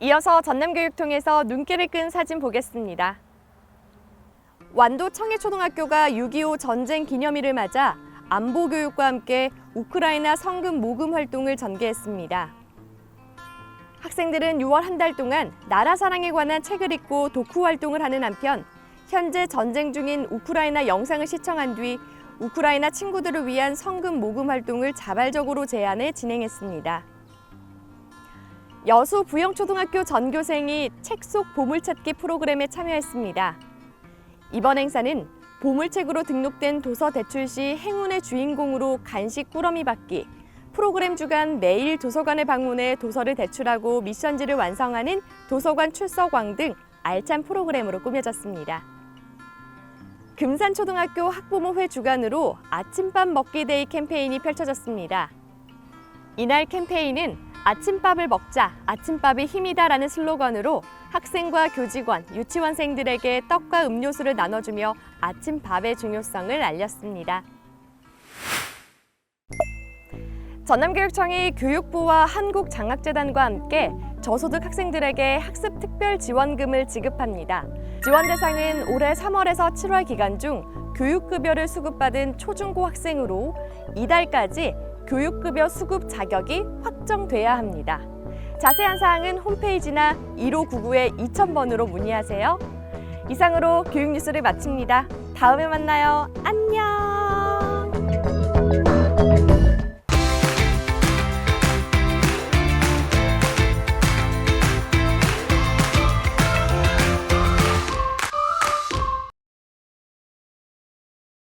이어서 전남교육통에서 눈길을 끈 사진 보겠습니다. 완도 청해초등학교가 6.25 전쟁 기념일을 맞아 안보 교육과 함께 우크라이나 성금 모금 활동을 전개했습니다. 학생들은 6월 한 달 동안 나라 사랑에 관한 책을 읽고 독후 활동을 하는 한편 현재 전쟁 중인 우크라이나 영상을 시청한 뒤 우크라이나 친구들을 위한 성금 모금 활동을 자발적으로 제안해 진행했습니다. 여수 부영초등학교 전교생이 책 속 보물찾기 프로그램에 참여했습니다. 이번 행사는 보물책으로 등록된 도서 대출 시 행운의 주인공으로 간식 꾸러미 받기, 프로그램 주간 매일 도서관에 방문해 도서를 대출하고 미션지를 완성하는 도서관 출석왕 등 알찬 프로그램으로 꾸며졌습니다. 금산초등학교 학부모회 주관으로 아침밥 먹기 데이 캠페인이 펼쳐졌습니다. 이날 캠페인은 아침밥을 먹자, 아침밥이 힘이다라는 슬로건으로 학생과 교직원, 유치원생들에게 떡과 음료수를 나눠주며 아침밥의 중요성을 알렸습니다. 전남교육청이 교육부와 한국장학재단과 함께 저소득 학생들에게 학습 특별 지원금을 지급합니다. 지원 대상은 올해 3월에서 7월 기간 중 교육급여를 수급받은 초중고 학생으로 이달까지 교육급여 수급 자격이 확정돼야 합니다. 자세한 사항은 홈페이지나 1599에 2000번으로 문의하세요. 이상으로 교육 뉴스를 마칩니다. 다음에 만나요. 안녕!